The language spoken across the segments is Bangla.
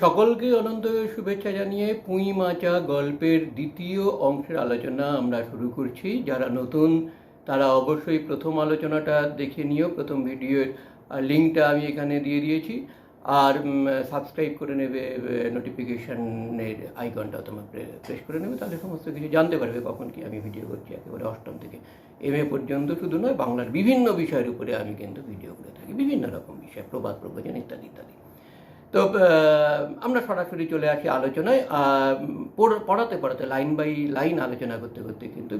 সকলকে অনন্ত শুভেচ্ছা জানিয়ে পুঁই মাচা গল্পের দ্বিতীয় অংশের আলোচনা আমরা শুরু করছি। যারা নতুন, তারা অবশ্যই প্রথম আলোচনাটা দেখে নিও। প্রথম ভিডিওর লিঙ্কটা আমি এখানে দিয়ে দিয়েছি। আর সাবস্ক্রাইব করে নেবে নোটিফিকেশনের আইকনটা তোমার প্রেস করে নেবে। তাহলে সমস্ত কিছু জানতে পারবে কখন কি আমি ভিডিও করছি একেবারে অষ্টম থেকে এম এ পর্যন্ত। শুধু নয়, বাংলার বিভিন্ন বিষয়ের উপরে আমি কিন্তু ভিডিও করে থাকি। বিভিন্ন রকম বিষয়, প্রবাদ, প্রবচন ইত্যাদি ইত্যাদি। তো আমরা সরাসরি চলে আসি আলোচনায়। পড়াতে পড়াতে লাইন বাই লাইন আলোচনা করতে করতে কিন্তু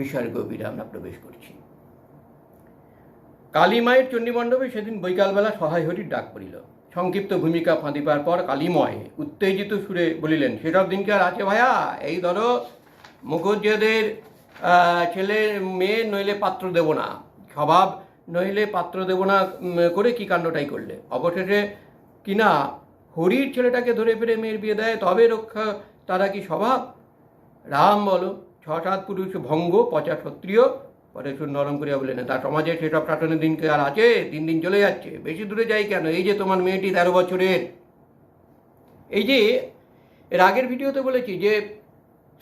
বিষয়ের গভীরে আমরা প্রবেশ করছি। কালীমায়ের চণ্ডীমণ্ডপে সেদিন বৈকালবেলা সহায় হরির ডাক পড়িল। সংক্ষিপ্ত ভূমিকা ফাঁদিবার পর কালীময় উত্তেজিত সুরে বলিলেন সেসব দিনকে আর আছে ভাইয়া এই ধরো মুখুজ্জেদের আহ, ছেলে মেয়ে নইলে পাত্র দেব না। স্বভাব নইলে পাত্র দেব না করে কি কাণ্ডটাই করলে? অবশেষে কিনা হরির ছেলেটাকে ধরে ফেরে মেয়ের বিয়ে দেয়, তবে রক্ষা তারা কি স্বভাব? রাম বলো ছ সাত পুরুষ ভঙ্গ, পচা ক্ষত্রিয় পরে নরম করিয়া বললেন তার সমাজে সেসব শাসনের দিনকে আর আছে, দিন দিন চলে যাচ্ছে, বেশি দূরে যাই কেন? এই যে তোমার মেয়েটি তেরো বছরের। এই যে, এর আগের ভিডিওতে বলেছি যে,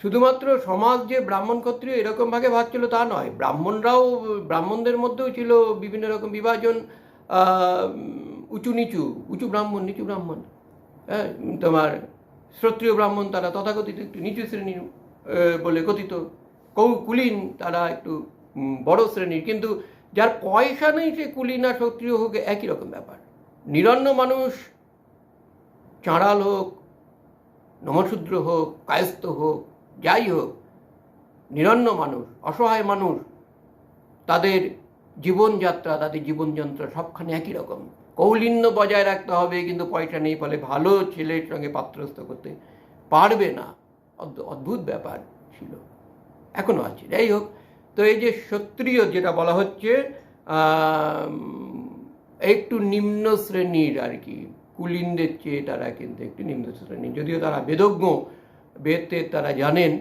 শুধুমাত্র সমাজ যে ব্রাহ্মণ ক্ষত্রিয় এরকম ভাগে ভাগ ছিল তা নয়, ব্রাহ্মণরাও, ব্রাহ্মণদের মধ্যেও ছিল বিভিন্ন রকম বিভাজন উঁচু নিচু, উঁচু ব্রাহ্মণ, নিচু ব্রাহ্মণ। হ্যাঁ তোমার শ্রোত্রিয় ব্রাহ্মণ তারা তথাকথিত একটু নিচু শ্রেণির বলে কথিত। কৌ কুলীন তারা একটু বড় শ্রেণির। কিন্তু যার পয়সা নেই সে কুলীন আর ক্ষত্রিয় হোক, একই রকম ব্যাপার। নিরন্ন মানুষ, চাঁড়াল হোক, নমশূদ্র হোক, কায়স্থ হোক, যাই হোক, নিরন্ন মানুষ, অসহায় মানুষ, তাদের জীবনযাত্রা, তাদের জীবনযন্ত্র সবখানে একই রকম। কৌলিন্য বজায় রাখতে হবে, কিন্তু পয়সা নেই, ফলে ভালো ছেলের সঙ্গে পাত্রস্থ করতে পারবে না। অদ্ভুত ব্যাপার ছিল। এখনও আছে। যাই হোক, তো এই যে ক্ষত্রিয় যেটা বলা হচ্ছে একটু নিম্ন শ্রেণির আর কি, কুলিনদের চেয়ে তারা কিন্তু একটু নিম্ন শ্রেণির যদিও তারা বেদজ্ঞ বেদতে তারা জানেন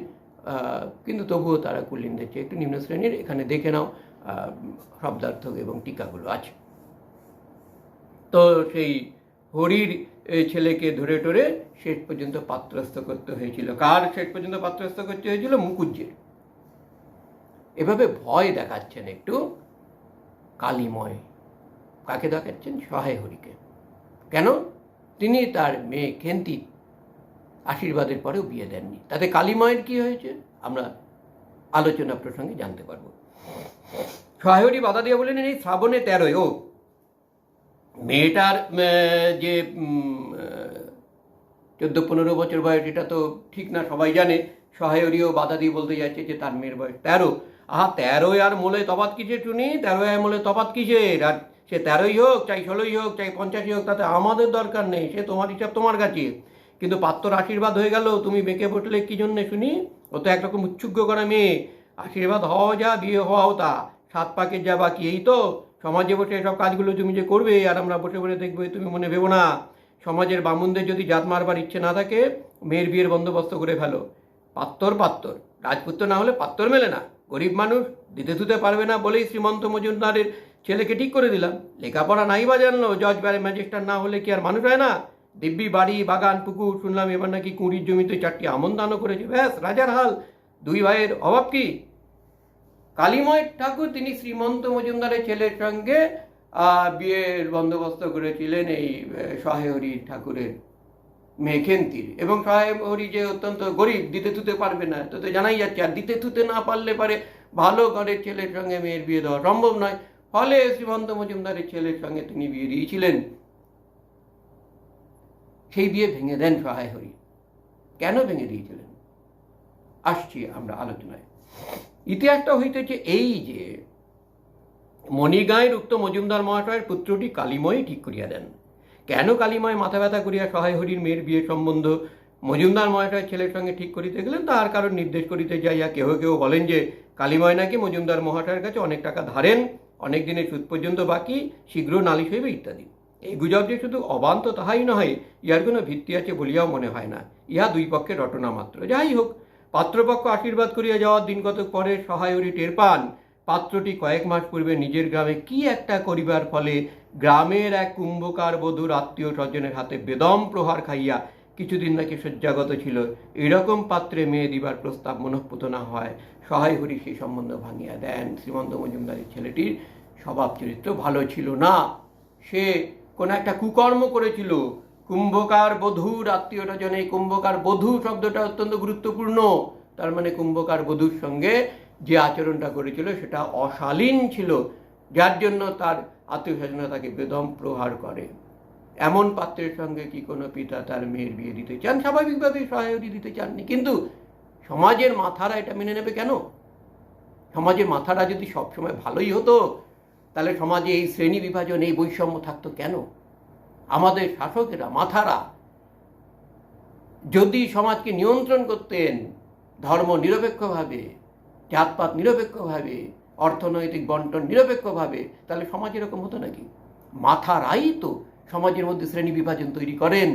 কিন্তু তবুও তারা কুলিনদের চেয়ে একটু নিম্ন শ্রেণির। এখানে দেখে নাও শব্দার্থক এবং টিকাগুলো আছে। তো সেই হরির ছেলেকে ধরে টরে শেষ পর্যন্ত পাত্রস্থ করতে হয়েছিল। কার শেষ পর্যন্ত পাত্রস্থ করতে হয়েছিল? মুকুজ্জের। এভাবে ভয় দেখাচ্ছেন একটু কালীময়। কাকে দেখাচ্ছেন? সহায় হরিকে। কেন? তিনি তার মেয়ে খেন্তি আশীর্বাদের পরেও বিয়ে দেননি। তাতে কালীময়ের কি হয়েছে? আমরা আলোচনা প্রসঙ্গে জানতে পারব। সহায়রি বাধা দিয়ে বলেন, এই শ্রাবণে তেরোয়, ও মেয়েটার যে চোদ্দ পনেরো বছর বয়স, এটা তো ঠিক না, সবাই জানে। সহায়রীও বাধা দিয়ে বলতে যাচ্ছে যে তার মেয়ের বয়স তেরো। আহা, তেরোই আর মোলে তফাত কিসের শুনি তেরোই আর মোলে তফাত কিসের? আর সে তেরোই হোক, চাই ষোলোই হোক, চাই পঞ্চাশই হোক, তাতে আমাদের দরকার নেই, সে তোমার হিসাব তোমার কাছে। কিন্তু পাত্রর আশীর্বাদ হয়ে গেল, তুমি বেঁকে বসলে কি জন্যে, শুনি? ও তো একরকম উচ্ছুগ্য করা মেয়ে। আশীর্বাদ হওয়া যা, বিয়ে হওয়াও তা, সাত পাকের যা বাকি, এই তো। সমাজে বসে এসব কাজগুলো তুমি যে করবে, আর আমরা বসে বসে দেখব তুমি মনে ভেবো না। সমাজের বামুনদের যদি জাত মারবার ইচ্ছে না থাকে, মেয়ের বিয়ের বন্দোবস্ত করে ফেলো। পাত্তর পাত্তর। রাজপুত্র না হলে পাত্তর মেলে না। গরিব মানুষ দিতে ধুতে পারবে না বলেই শ্রীমন্ত মজুমদারের ছেলেকে ঠিক করে দিলাম। লেখাপড়া নাই বা জানলো, জজ ব্যারে ম্যাজিস্ট্রেট না হলে কি আর মানুষ হয় না? দিব্যি বাড়ি, বাগান, পুকুর, শুনলাম এবার নাকি কুঁড়ির জমিতে চারটি আমন দানও করেছে। ব্যাস, রাজার হাল। দুই ভাইয়ের অভাব কি? কালীময় ঠাকুর তিনি শ্রীমন্ত মজুমদারের ছেলের সঙ্গে বিয়ের বন্দোবস্ত করেছিলেন এই সহায়হরি ঠাকুরের মেঘেন্তির। এবং সহায়হরি যে অত্যন্ত গরিব, দিতে থুতে পারবে না তো তো জানাই যাচ্ছে। আর দিতে থুতে না পারলে পারে ভালো ঘরের ছেলের সঙ্গে মেয়ের বিয়ে দেওয়া সম্ভব নয়। ফলে শ্রীমন্ত মজুমদারের ছেলের সঙ্গে তিনি বিয়ে দিয়েছিলেন। সেই বিয়ে ভেঙে দেন সহায়হরি। কেন ভেঙে দিয়েছিলেন? আসছি আমরা আলোচনায়। ইতিহাসটা হইতেছে এই যে, মণিগাঁয়ের উক্ত মজুমদার মহাশয়ের পুত্রটি কালীময় ঠিক করিয়া দেন। কেন কালীময় মাথা ব্যথা করিয়া সহায় হরির মেয়ের বিয়ে সম্বন্ধ মজুমদার মহাশয়ের ছেলের সঙ্গে ঠিক করিতে গেলেন? তাহার কারণ নির্দেশ করিতে যাইয়া কেহ কেউ বলেন যে, কালীময় নাকি মজুমদার মহাশয়ের কাছে অনেক টাকা ধারেন, অনেক দিনের সুদ পর্যন্ত বাকি, শীঘ্র নালিশ হইবে ইত্যাদি। এই গুজব যে শুধু অবান্ত তাহাই নয় ইহার কোনো ভিত্তি আছে বলিয়াও মনে হয় না। ইহা দুই পক্ষের রটনা মাত্র। যাই হোক পাত্রপক্ষ আশীর্বাদ করিয়া যাওয়ার দিন কতক পরে সহায়রী টের পান। পাত্রটি কয়েক মাস পূর্বে নিজের গ্রামে কি একটা করিবার ফলে গ্রামের এক কুম্ভকার বধূর আত্মীয় স্বজনের হাতে বেদম প্রহার খাইয়া কিছুদিন নাকি শয্যাগত ছিল। এরকম পাত্রে মেয়ে দিবার প্রস্তাব মনঃপুত না হয়। সহায় হরি সেই সম্বন্ধ ভাঙিয়া দেন। শ্রীমন্ত মজুমদারের ছেলেটির স্বভাব চরিত্র ভালো ছিল না। সে কোনো একটা কুকর্ম করেছিল। কুম্ভকার বধূর আত্মীয় স্বজন এই কুম্ভকার বধূ শব্দটা অত্যন্ত গুরুত্বপূর্ণ। তার মানে কুম্ভকার বধূর সঙ্গে যে আচরণটা করেছিল সেটা অশালীন ছিল, যার জন্য তার আত্মীয় স্বজনরা তাকে বেদম প্রহার করে। এমন পাত্রের সঙ্গে কি কোনো পিতা তার মেয়ের বিয়ে দিতে চান? স্বাভাবিকভাবেই সহায়তা দিতে চাননি। কিন্তু সমাজের মাথারা এটা মেনে নেবে কেন? সমাজের মাথারা যদি সবসময় ভালোই হতো, তাহলে সমাজে এই শ্রেণি বিভাজন, এই বৈষম্য থাকতো কেন? আমাদের শাসকেরা, মাথারা যদি সমাজকে নিয়ন্ত্রণ করতেন ধর্ম নিরপেক্ষভাবে, জাতপাত নিরপেক্ষভাবে, অর্থনৈতিক বন্টন নিরপেক্ষভাবে, তাহলে সমাজ এরকম হতো নাকি? মাথারাই তো সমাজের মধ্যে শ্রেণি বিভাজন তৈরি করেন,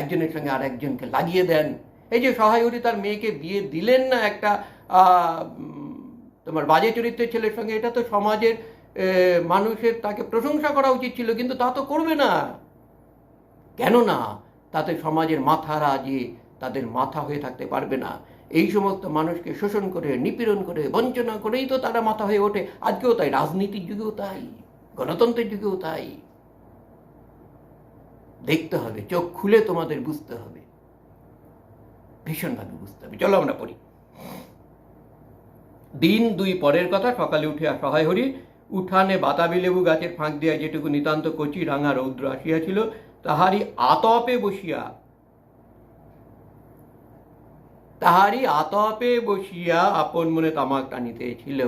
একজনের সঙ্গে আর একজনকে লাগিয়ে দেন। এই যে সহায়রী তার মেয়েকে বিয়ে দিলেন না একটা তোমার বাজে চরিত্রের ছেলের সঙ্গে, এটা তো সমাজের মানুষের তাকে প্রশংসা করা উচিত ছিল, কিন্তু তা তো করবে না। কেন না তাতে সমাজের মাথারা যে তাদের মাথা হয়ে থাকতে পারবে না। এই সমস্ত মানুষকে শোষণ করে, নিপীড়ন করে, বঞ্চনা করেই তো তারা মাথা হয়ে ওঠে। আজকেও তাই, রাজনীতির যুগেও তাই, গণতন্ত্রের যুগেও তাই। দেখতে হবে, চোখ খুলে তোমাদের বুঝতে হবে। ভীষণভাবে বুঝতে হবে। চলো আমরা পড়ি। দিন দুই পরের কথা, সকালে উঠে সহায় হরি। উঠানে বাতাবি লেবু গাছের ফাঁক দিয়া যেটুকু নিতান্ত কচি রাঙা রৌদ্র আসিয়াছিল, তাহারই আতপে বসিয়া, তাহারই আতপে বসিয়া আপন মনে তামাক টানিতেছিল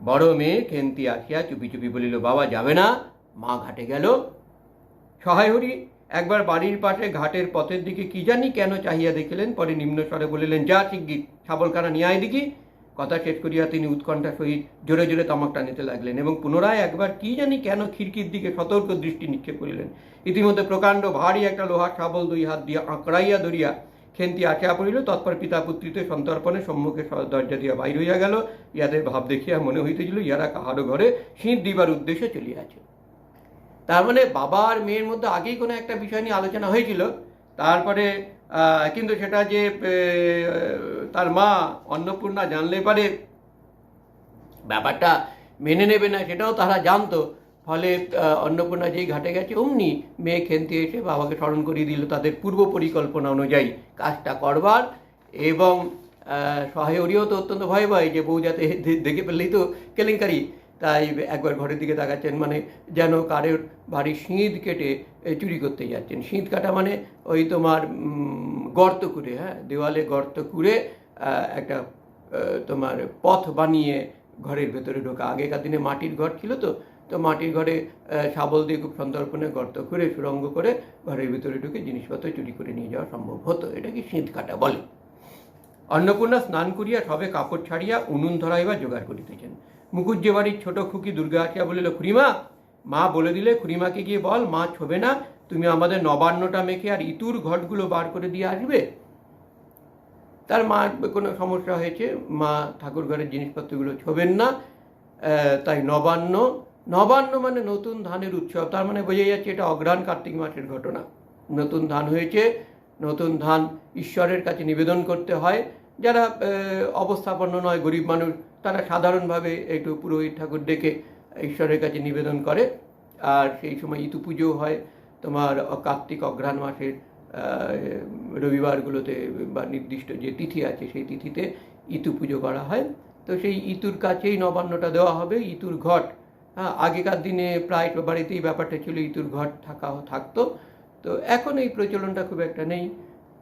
বড় মেয়ে খেন্তি আসিয়া চুপি চুপি বলিল, বাবা, যাবে না, মা ঘাটে গেল। সহায় হরি একবার বাড়ির পাশে ঘাটের পথের দিকে কি জানি কেন চাহিয়া দেখিলেন, পরে নিম্ন স্বরে বলিলেন, যা, শিগগির ছাবলকানা নিয়ে আয় দেখি। কথা শেষ করিয়া তিনি উৎকণ্ঠা সহিত জোরে জোরে তামাক টানিতে লাগলেন এবং পুনরায় একবার কি জানি কেন খিড়কির দিকে সতর্ক দৃষ্টি নিক্ষেপ করিলেন। ইতিমধ্যে প্রকাণ্ড ভারী একটা লোহার শাবল দুই হাত দিয়া আঁকড়াইয়া ধরিয়া খেন্তি আঁকিয়া পড়িল। তৎপর পিতা পুত্রিতে সন্তর্পণে সম্মুখে দরজা দিয়া বাইর হইয়া গেল। ইহাদের ভাব দেখিয়া মনে হইতেছিল ইহারা কাহারও ঘরে শীত দিবার উদ্দেশ্যে চলিয়াছে তার মানে বাবা আর মেয়ের মধ্যে আগেই কোনো একটা বিষয় নিয়ে আলোচনা হয়েছিল। তারপরে কিন্তু সেটা যে তার মা অন্নপূর্ণা জানলে পারে, ব্যাপারটা মেনে নেবে না, সেটাও তারা জানতো। ফলে অন্নপূর্ণা যেই ঘাটে গেছে, অমনি মেয়ে খেনতে এসে বাবাকে স্মরণ করিয়ে দিল তাদের পূর্ব পরিকল্পনা অনুযায়ী কাজটা করবার এবং সহায়রীও তো অত্যন্ত ভয় ভয় যে বউ যাতে দেখে ফেললেই তো কেলেঙ্কারি। তাই একবার ঘরের দিকে তাকাচ্ছেন মানে যেন কারের বাড়ির সিঁধ কেটে চুরি করতে যাচ্ছেন। সিঁধ কাটা মানে ওই তোমার গর্ত করে হ্যাঁ? দেওয়ালে গর্ত করে একটা তোমার পথ বানিয়ে ঘরের ভেতরে ঢোকা। আগেকার দিনে মাটির ঘর ছিল তো তো মাটির ঘরে শাবল দিয়ে খুব সন্তর্পণে গর্ত করে সুরঙ্গ করে ঘরের ভিতরে ঢুকে জিনিসপত্র চুরি করে নিয়ে যাওয়া সম্ভব হতো। এটাকে সিঁধ কাটা বলে? অন্নপূর্ণা স্নান করিয়া সবে কাপড় ছাড়িয়া উনুন ধরাইবার জোগাড় করিতেছেন। মুকুজ্জে বাড়ির ছোট খুকি দুর্গা আসিয়া বলিল, খুড়িমা, মা বলে দিলে খুড়িমাকে গিয়ে বল, মা ছবে না, তুমি আমাদের নবান্নটা মেখে আর ইতুর ঘটগুলো বার করে দিয়ে আসবে? তার মা কোনো সমস্যা হয়েছে, মা ঠাকুর ঘরের জিনিসপত্রগুলো ছোবেন না তাই নবান্ন নবান্ন মানে নতুন ধানের উৎসব, তার মানে বোঝা যাচ্ছে এটা অগ্রাণ কার্তিক মাসের ঘটনা। নতুন ধান হয়েছে, নতুন ধান ঈশ্বরের কাছে নিবেদন করতে হয় যারা অবস্থাপন্ন নয়, গরিব মানুষ, তারা সাধারণভাবে একটু পুরোহিত ঠাকুর ডেকে ঈশ্বরের কাছে নিবেদন করে। আর সেই সময় ইতু পুজো হয়। তোমার কার্তিক অঘ্রাণ মাসের রবিবারগুলোতে বা নির্দিষ্ট যে তিথি আছে সেই তিথিতে ইতু পুজো করা হয়। তো সেই ইতুর কাছেই নবান্নটা দেওয়া হবে, ইতুর ঘট। হ্যাঁ আগেকার দিনে প্রায় বাড়িতেই ব্যাপারটা ছিল, ইতুর ঘট থাকা, থাকতো। তো এখন এই প্রচলনটা খুব একটা নেই।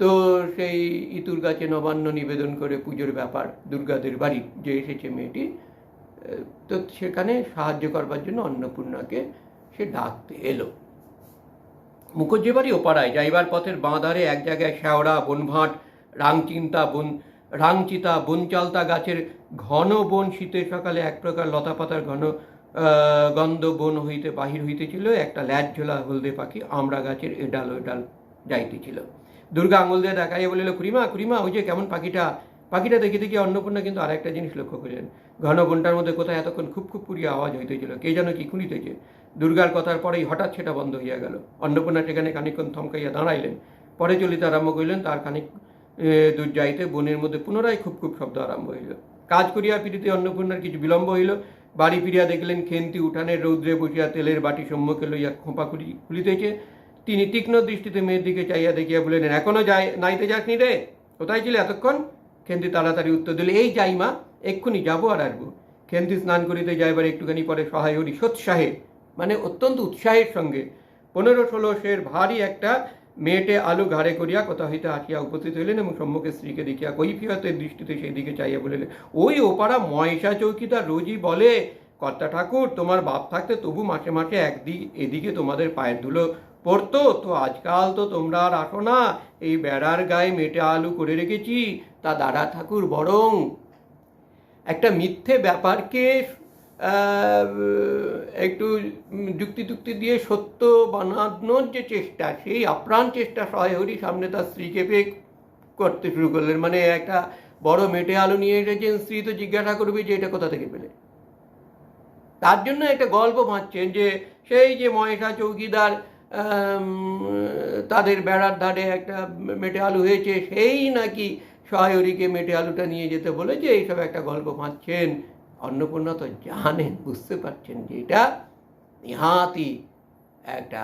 তো সেই ইতুর গাছে নবান্ন নিবেদন করে পুজোর ব্যাপার, দুর্গাদের বাড়ি, যে এসেছে মেয়েটি তো সেখানে সাহায্য করবার জন্য অন্নপূর্ণাকে সে ডাকতে এলো। মুখুজ্জে বাড়ি ওপাড়ায়, যাইবার পথের বাঁধারে এক জায়গায় শ্যাওড়া, বনভাট, রাংচিন্তা বন, রাংচিতা বনচালতা গাছের ঘন বন শীতের সকালে এক প্রকার লতাপাতার ঘন গন্ধ বন হইতে বাহির হইতেছিল, একটা ল্যাজ ঝোলা হলদে পাখি আমড়া গাছের এডাল ওডাল যাইতেছিল। দুর্গা আঙুল দিয়ে দেখাইয়া বলিল খুড়িমা খুড়িমা ওই যে কেমন পাখিটা? পাখিটা দেখে দেখে অন্নপূর্ণা কিন্তু আরেকটা জিনিস লক্ষ্য করলেন। ঘন ঘণ্টার মধ্যে কোথায় এতক্ষণ খুব খুব পুরিয়ে আওয়াজ হইতেছিল? কে যেন কি খুলিতেছে দুর্গার কথার পরেই হঠাৎ সেটা বন্ধ হইয়া গেল। অন্নপূর্ণা সেখানে খানিকক্ষণ থমকাইয়া দাঁড়াইলেন। পরে চলিতে আরম্ভ করিলেন, তার খানিক দূর যাইতে বনের মধ্যে পুনরায় খুব খুব শব্দ আরম্ভ হইল। কাজ করিয়া ফিরিতে অন্নপূর্ণার কিছু বিলম্ব হইল। বাড়ি ফিরিয়া দেখলেন, খেন্তি উঠানের রৌদ্রে বসিয়া তেলের বাটি সম্মুখে লইয়া খোঁপা খুলি, খুলিতেছে। তিনি তীক্ষ্ণ দৃষ্টিতে মেয়ের দিকে চাইয়া দেখিয়া বলিলেন, এখনও যাই নাইতে যাসনি রে? কোথায় ছিলে এতক্ষণ? খেন্তি তাড়াতাড়ি উত্তর দিলে, এই যাই মা, এক্ষুনি যাব আর আসব। খেন্তি স্নান করিতে যাইবার একটুখানি পরে সহায় হরি সোৎসাহে মানে অত্যন্ত উৎসাহের সঙ্গে, পনেরো ষোলো সের ভারী একটা মেয়েটে আলু ঘাড়ে করিয়া কোথা হইতে আসিয়া উপস্থিত হইলেন এবং সম্মুখে স্ত্রীকে দেখিয়া কৈফিয়তের দৃষ্টিতে সেই দিকে চাইয়া বলিলেন, ওই ওপারা ময়সা চৌকিদার রোজই বলে, কর্তা ঠাকুর, তোমার বাপ থাকতে তবু মাসে মাসে একদিক এদিকে তোমাদের পায়ের ধুলো পড়তো? তো আজকাল তো তোমরা আর আসো না। এই বেড়ার গায়ে মেটে আলু করে রেখেছি, তা দাদা ঠাকুর বরং। একটা মিথ্যে ব্যাপারকে একটু যুক্তি যুক্তি দিয়ে সত্য বানানোর যে চেষ্টা, সেই আপ্রাণ চেষ্টা সহায় হরি সামনে তার স্ত্রীকে পেয়ে করতে শুরু করলেন। মানে একটা বড় মেটে আলু নিয়ে এসেছেন, স্ত্রী তো জিজ্ঞাসা করবে যে এটা কোথা থেকে পেলে। তার জন্য একটা গল্প ভাবছেন যে, সেই যে মহেশা চৌকিদার তাদের বেড়ার ধারে একটা মেটে আলু হয়েছে, সেই নাকি সহায়রীকে মেটে আলুটা নিয়ে যেতে বলেছে, এইসব একটা গল্প ভাবছেন অন্নপূর্ণা তো জানেন, বুঝতে পারছেন যে এটা নিহাতি একটা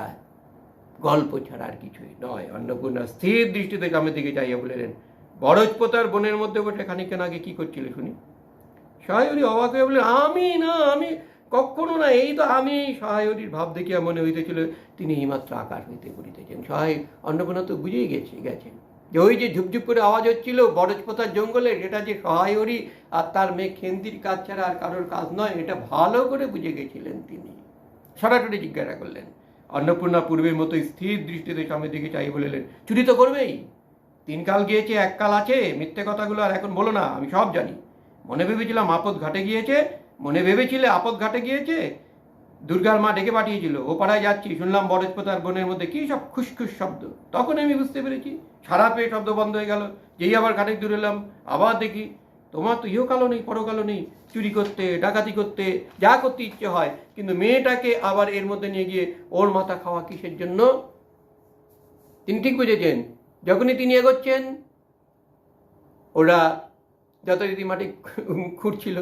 গল্প ছাড়া আর কিছুই নয়। অন্নপূর্ণা স্থির দৃষ্টিতে গ্রামের দিকে চাইয়া বলিলেন বরজপোতার বনের মধ্যে বসে খানিকক্ষণ আগে কি করছিলে শুনি? সহায়রী অবাক হয়ে বললেন, আমি না, আমি কখনো না, এই তো আমি সহায়রীর ভাব দেখিয়া মনে হইতেছিল তিনি এইমাত্র আকাশ হইতে করিতেছেন সহায় অন্নপূর্ণা তো বুঝেই গেছে, গেছেন। যে ওই যে ঝুপঝুপ করে আওয়াজ হচ্ছিল, বরজপোতার জঙ্গলে সেটা যে সহায়রী আর তার মেয়ে খেন্দির কাজ ছাড়া আর কারোর কাজ নয়, এটা ভালো করে বুঝে গেছিলেন তিনি। সরাসরি জিজ্ঞাসা করলেন। অন্নপূর্ণা পূর্বের মতো স্থির দৃষ্টিতে স্বামীর দিকে চাই বলিলেন, চুরি তো করবেই। তিন কাল গিয়েছে, এক কাল আছে। মিথ্যে কথাগুলো আর এখন বলো না, আমি সব জানি। মনে ভেবেছিলাম আপদ ঘাটে গিয়েছে মনে ভেবেছিলে আপদ ঘাটে গিয়েছে? দুর্গার মা ডেকে পাঠিয়েছিল। ও পাড়ায় যাচ্ছি। শুনলাম বরজপতার বনের মধ্যে কি সব খুশখুশ শব্দ। তখন আমি বুঝতে পেরেছি, সারা পেয়ে শব্দ বন্ধ হয়ে গেল। যেই আবার ঘাটে দূর এলাম, আবার দেখি, তোমার তো ইহকালও নেই, পরকালও নেই। চুরি করতে, ডাকাতি করতে, যা করতে ইচ্ছে হয়। কিন্তু মেয়েটাকে আবার এর মধ্যে নিয়ে গিয়ে ওর মাথা খাওয়া কিসের জন্য? তিনি ঠিক বুঝেছেন, যখনই তিনি এগোচ্ছেন, ওরা যথারীতি মাটি খুঁড়ছিল।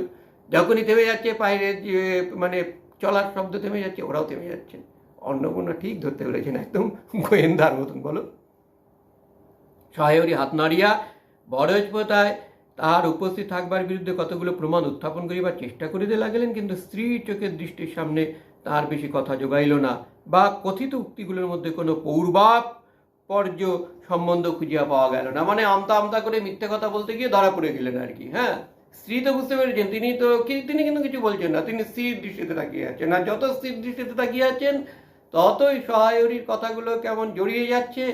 যখনই থেমে যাচ্ছে, পায়ের যে মানে চলার শব্দ থেমে যাচ্ছে, ওরাও থেমে যাচ্ছে। অন্নপূর্ণা ঠিক ধরতে পেরেছেন, একদম গোয়েন্দার মতন, বলো। সহায়রী হাত নাড়িয়া বরজপতায় তাহার উপস্থিত থাকবার বিরুদ্ধে কতগুলো প্রমাণ উত্থাপন করিবার চেষ্টা করিতে লাগিলেন, কিন্তু স্ত্রীর চোখের দৃষ্টির সামনে তার বেশি কথা যোগাইল না বা কথিত উক্তিগুলোর মধ্যে কোনো পৌর্বাপ পর্য সম্বন্ধ খুঁজিয়া পাওয়া গেল না। মানে আমতা আমতা করে মিথ্যে কথা বলতে গিয়ে ধরা পড়ে গেলেন আর কি হ্যাঁ? স্ত্রী তো বুঝতে পেরেছেন, তিনি তো তিনি কিন্তু কিছু বলছেন না, তিনি স্থির দৃষ্টিতে তাকিয়ে আছেন। আর যত স্থির দৃষ্টিতে তাকিয়ে আছেন, ততই সহায়রীর কথাগুলো কেমন জড়িয়ে যাচ্ছে।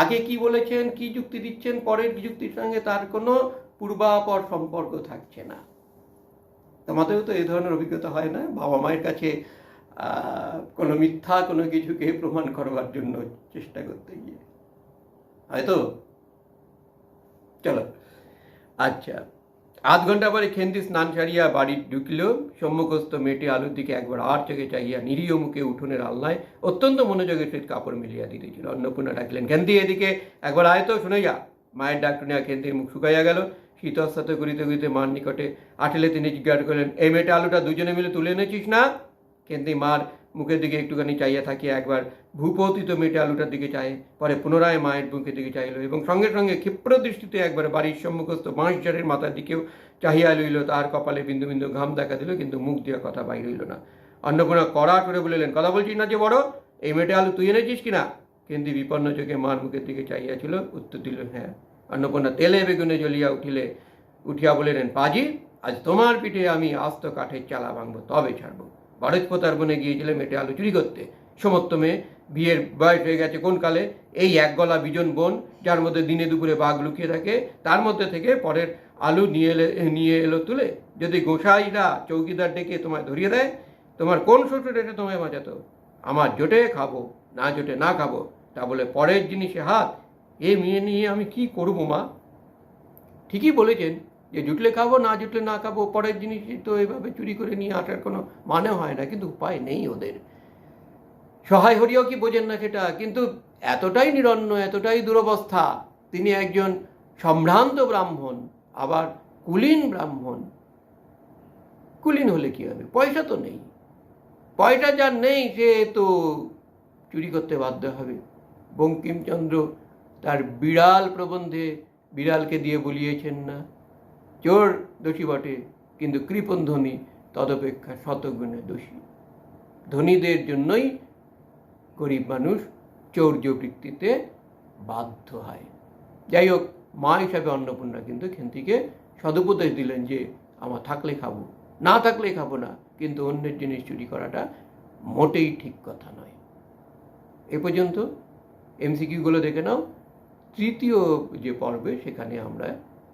আগে কি বলেছেন, কি যুক্তি দিচ্ছেন, পরের যুক্তির সঙ্গে তার কোনো পূর্বাপর সম্পর্ক থাকছে না। তোমাদেরও তো এই ধরনের অভিজ্ঞতা হয় না? বাবা মায়ের কাছে কোনো মিথ্যা কোনো কিছুকে প্রমাণ করবার জন্য চেষ্টা করতে গিয়ে। হয়তো? চলো। আচ্ছা। আধ ঘণ্টা পরে খেন্দি স্নান সারিয়া বাড়ি ঢুকিল। সম্মুখস্থ মেটে আলুর দিকে একবার আর চোখে চাইয়া নিরীহ মুখে উঠোনের আলনায় অত্যন্ত মনোযোগের সহিত কাপড় মিলিয়া দিতেছিল। অন্নপূর্ণা ডাকলেন খেন্দি এদিকে একবার আয় তো, শুনে যা। মায়ের ডাক শুনিয়া খেন্দির মুখ শুকাইয়া গেল। শীতস্তাতে করিতে করিতে মার নিকটে আঠেলে তিনি জিজ্ঞাসা করলেন, এই মেটে আলুটা দুজনে মিলে তুলে এনেছিস না? কিন্তু মার মুখের দিকে একটুখানি চাইয়া থাকিয়া একবার ভূপতিত মেটে আলুটার দিকে চায়, পরে পুনরায় মায়ের মুখের দিকে চাইল এবং সঙ্গে সঙ্গে ক্ষিপ্র দৃষ্টিতে একবার বাড়ির সম্মুখস্থ বাঁশঝাড়ের মাথার দিকেও চাহিয়া লইল। তার কপালে বিন্দু বিন্দু ঘাম দেখা দিল, কিন্তু মুখ দিয়া কথা বাইর হইল না। অন্নপূর্ণা কড়া করে বলিলেন, কথা বলছিস না যে বড়? এই মেটে আলু তুই এনেছিস কিনা? কিন্তু বিপন্ন চোখে মার মুখের দিকে চাইয়াছিল উত্তর দিল হ্যাঁ। অন্নপূর্ণা তেলে বেগুনে জ্বলিয়া উঠিলে, উঠিয়া বলিলেন, পাজি, আজ তোমার পিঠে আমি আস্ত কাঠের চালা ভাঙবো, তবে ছাড়বো। বরজপতার বনে গিয়েছিলে মেটে আলু চুরি করতে। সমস্ত মেয়ে বিয়ের বয়স হয়ে গেছে কোন কালে? এই এক গলা বিজন বোন, যার মধ্যে দিনে দুপুরে বাঘ লুকিয়ে থাকে, তার মধ্যে থেকে পরের আলু নিয়ে এলে, নিয়ে এলো তুলে। যদি গোসাইরা চৌকিদার ডেকে তোমায় ধরিয়ে দেয়, তোমার কোন শ্বশুর এটা তোমায় বাঁচাতো? আমার জোটে খাব, না জোটে না খাব, তা বলে পরের জিনিসে হাত। এ মেয়ে নিয়ে আমি কি করব মা? ঠিকই বলেছেন যে জুটলে খাব, না জুটলে না খাব, পরের জিনিস তো এভাবে চুরি করে নিয়ে আসার কোনো মানে হয় না, কিন্তু উপায় নেই ওদের। সহায় হরিও কি বোঝেন না সেটা? কিন্তু এতটাই নিরন্ন, এতটাই দুরবস্থা, তিনি একজন সম্ভ্রান্ত ব্রাহ্মণ, আবার কুলীন ব্রাহ্মণ। কুলীন হলে কি হবে? পয়সা তো নেই। পয়সা যার নেই, সে তো চুরি করতে বাধ্য হবে। বঙ্কিমচন্দ্র তার বিড়াল প্রবন্ধে বিড়ালকে দিয়ে বলিয়েছেন না। চোর দোষী বটে, কিন্তু কৃপণ ধনী তদপেক্ষা শতগুণে দোষী। ধনীদের জন্যই গরিব মানুষ চৌর্য বৃত্তিতে বাধ্য হয়। যাই হোক, মা হিসাবে অন্নপূর্ণা কিন্তু এখান থেকে সদুপদেশ দিলেন যে, আমার থাকলে খাব, না থাকলে খাব না, কিন্তু অন্যের জিনিস চুরি করাটা মোটেই ঠিক কথা নয়। এ পর্যন্ত এমসিকিউগুলো দেখে নাও। তৃতীয় যে পর্বে সেখানে আমরা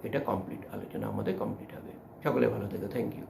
এটা কমপ্লিট আলোচনা আমাদের কমপ্লিট হবে। সকলে ভালো থেকো থ্যাংক ইউ